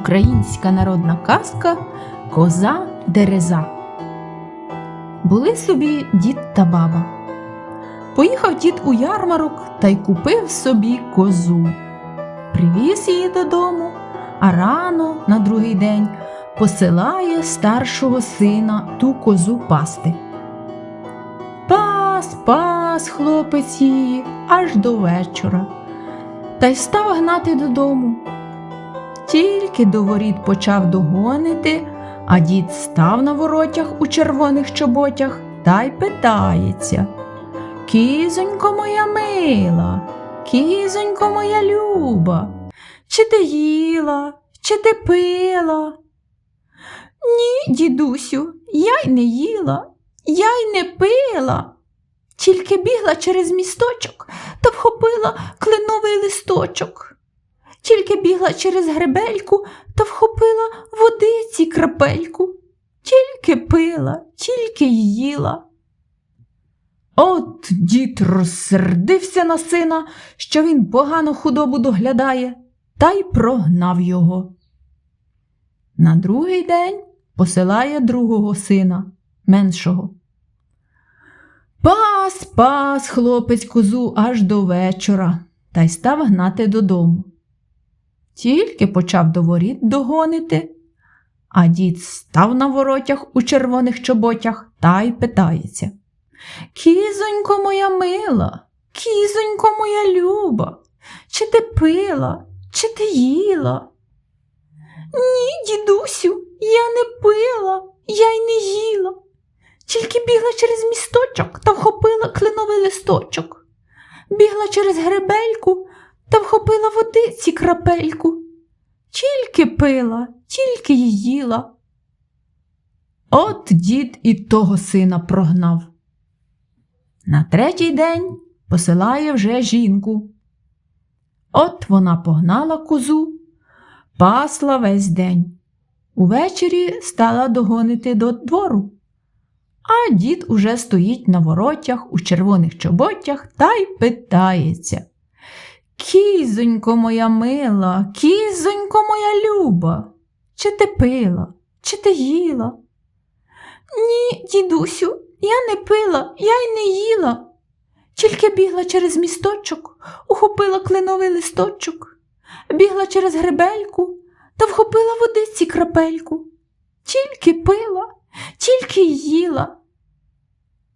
Українська народна казка Коза Дереза. Були собі дід та баба. Поїхав дід у ярмарок та й купив собі козу. Привіз її додому, а рано на другий день посилає старшого сина ту козу пасти. Пас, пас, хлопець її аж до вечора, та й став гнати додому. Тільки до воріт почав догонити, а дід став на воротях у червоних чоботях та й питається. Кізонько моя мила, кізонько моя люба, чи ти їла, чи ти пила? Ні, дідусю, я й не їла, я й не пила. Тільки бігла через місточок та вхопила кленовий листочок. Тільки бігла через гребельку та вхопила водиці крапельку. Тільки пила, тільки й їла. От дід розсердився на сина, що він погано худобу доглядає, та й прогнав його. На другий день посилає другого сина, меншого. Пас, пас, хлопець козу аж до вечора, та й став гнати додому. Тільки почав до воріт догонити, а дід став на воротях у червоних чоботях та й питається. Кізонько моя мила, кізонько моя люба, чи ти пила, чи ти їла? Ні, дідусю, я не пила, я й не їла. Тільки бігла через місточок та вхопила кленовий листочок. Бігла через гребельку та вхопила водиці крапельку. Тільки пила, тільки й їла. От дід і того сина прогнав. На третій день посилає вже жінку. От вона погнала козу, пасла весь день. Увечері стала догонити до двору. А дід уже стоїть на воротях у червоних чоботях та й питається. Кізонько моя мила, кізонько моя люба, чи ти пила, чи ти їла? Ні, дідусю, я не пила, я й не їла. Тільки бігла через місточок, ухопила кленовий листочок, бігла через гребельку та вхопила водиці крапельку. Тільки пила, тільки їла.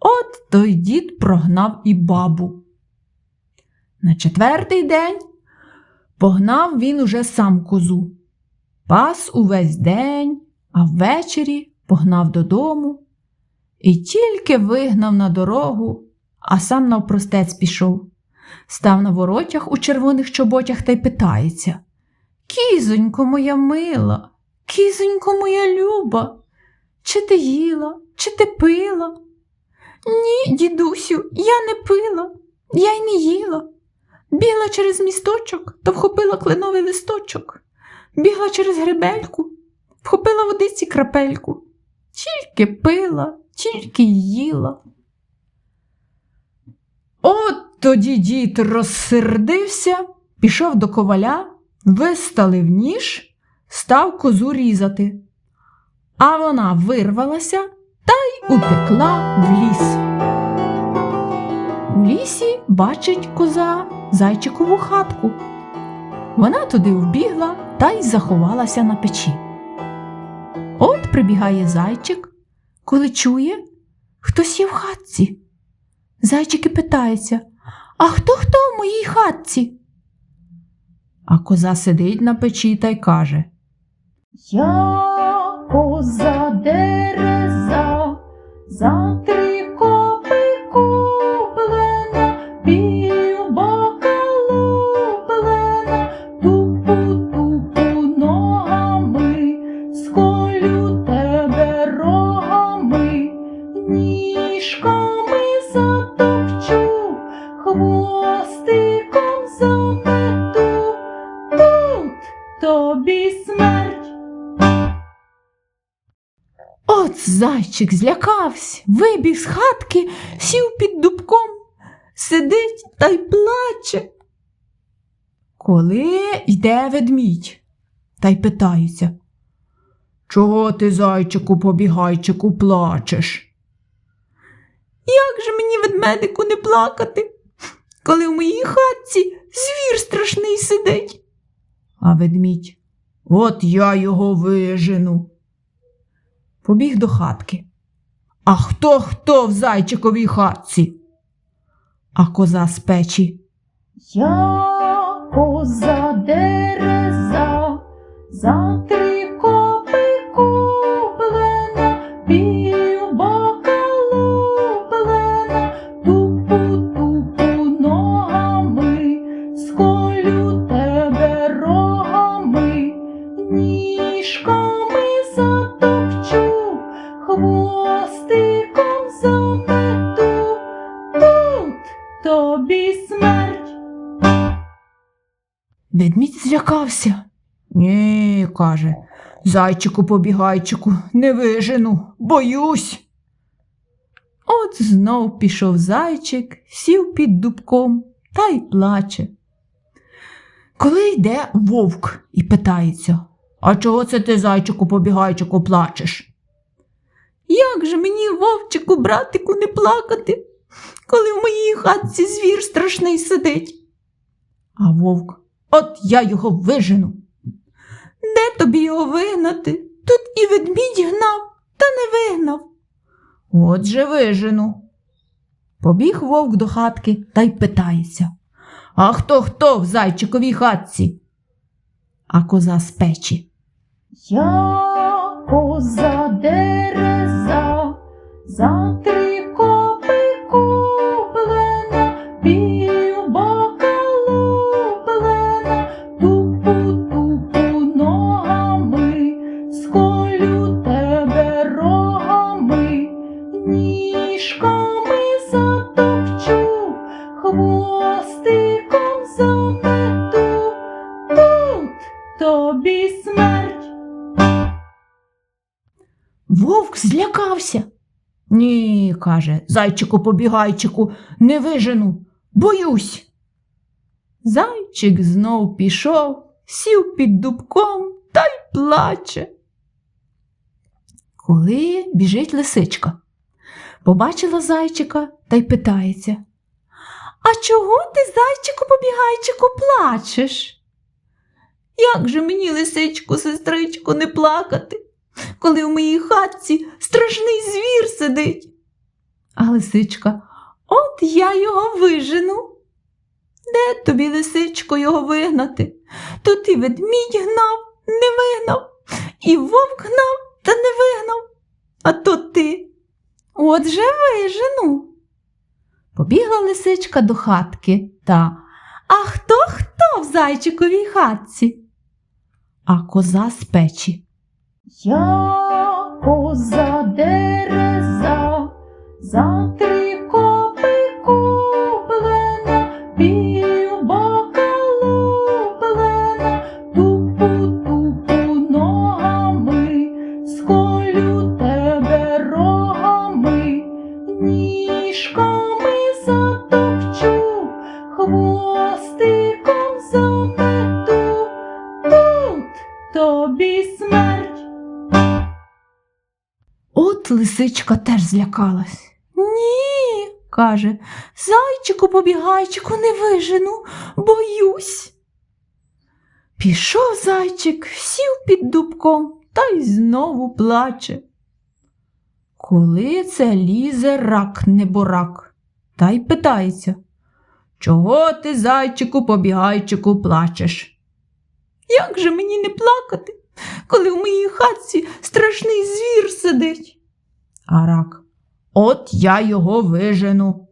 От той дід прогнав і бабу. На четвертий день погнав він уже сам козу, пас увесь день, а ввечері погнав додому і тільки вигнав на дорогу, а сам навпростець пішов. Став на воротях у червоних чоботях та й питається Кізонько моя мила, кізонько моя люба, чи ти їла, чи ти пила? Ні, дідусю, я не пила, я й не їла. Бігла через місточок та вхопила кленовий листочок, бігла через гребельку, вхопила водиці крапельку, тільки пила, тільки їла. От тоді дід розсердився, пішов до коваля, виставив ніж, став козу різати. А вона вирвалася та й утекла в ліс. Лісі бачить коза зайчикову хатку. Вона туди вбігла та й заховалася на печі. От прибігає зайчик, коли чує, хтось є в хатці. Зайчик і питається А хто хто в моїй хатці? А коза сидить на печі та й каже Я коза дереза, за три От зайчик злякався, вибіг з хатки, сів під дубком, сидить та й плаче. Коли йде ведмідь, та й питаються. Чого ти, зайчику, побігайчику, плачеш? Як же мені ведмедику не плакати, коли в моїй хатці звір страшний сидить? А ведмідь, от я його вижену. Побіг до хатки. А хто хто в зайчиковій хатці? А коза з печі. Я коза дереза, Ведмідь злякався. Ні, каже, зайчику побігайчику, не вижену, боюсь. От знов пішов зайчик, сів під дубком та й плаче. Коли йде вовк і питається, а чого це ти, зайчику побігайчику, плачеш? Як же мені, вовчику, братику, не плакати, коли в моїй хатці звір страшний сидить? А вовк, от я його вижену. Де тобі його вигнати? Тут і ведмідь гнав, та не вигнав. Отже вижену. Побіг вовк до хатки та й питається. А хто хто в зайчиковій хатці? А коза з печі. Я коза дереза, за три копи тобі смерть. Вовк злякався. Ні, каже, зайчику побігайчику, не вижену, боюсь. Зайчик знов пішов, сів під дубком та й плаче. Коли біжить лисичка, побачила зайчика та й питається. А чого ти, зайчику побігайчику, плачеш? Як же мені, лисичку, сестричку, не плакати? коли в моїй хатці страшний звір сидить. А лисичка, от я його вижену. Де тобі, лисичко, його вигнати? Тут і ведмідь гнав, не вигнав, і вовк гнав, та не вигнав. А то ти. Отже вижену. Побігла лисичка до хатки та А хто хто в зайчиковій хатці? А коза з печі. Я коза дереза, за три лисичка теж злякалась. Ні, каже, зайчику побігайчику не вижену, боюсь. Пішов зайчик, сів під дубком та й знову плаче. Коли це лізе рак неборак, та й питається, чого ти, зайчику, побігайчику, плачеш? Як же мені не плакати? коли в моїй хатці страшний звір сидить. А рак, от я його вижену.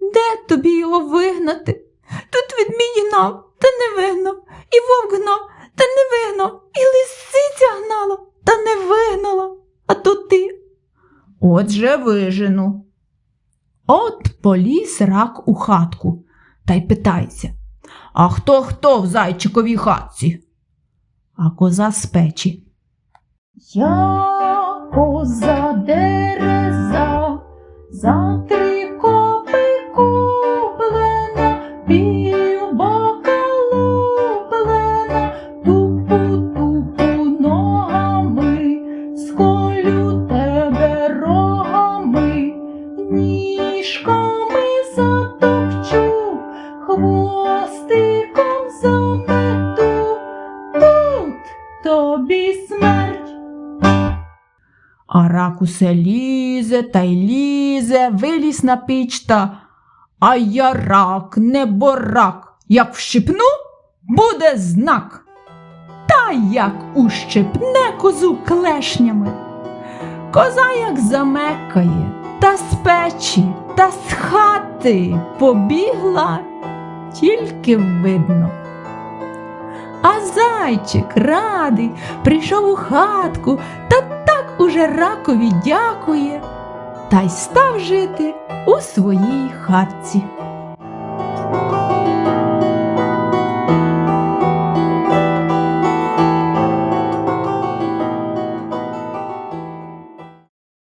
Де тобі його вигнати? Тут ведмідь гнав, та не вигнав, і вовк гнав, та не вигнав, і лисиця гнала, та не вигнала, а то ти. Отже вижену. От поліз рак у хатку та й питається А хто хто в зайчиковій хатці? а коза з печі. Я коза дереза, за три усе лізе та й лізе, виліз на піч та а я рак, не борак, як вщипну, буде знак. Та як ущипне козу клешнями. Коза як замекає, та з печі, та з хати побігла, тільки видно. А зайчик радий прийшов у хатку та уже ракові дякує, та й став жити у своїй хатці.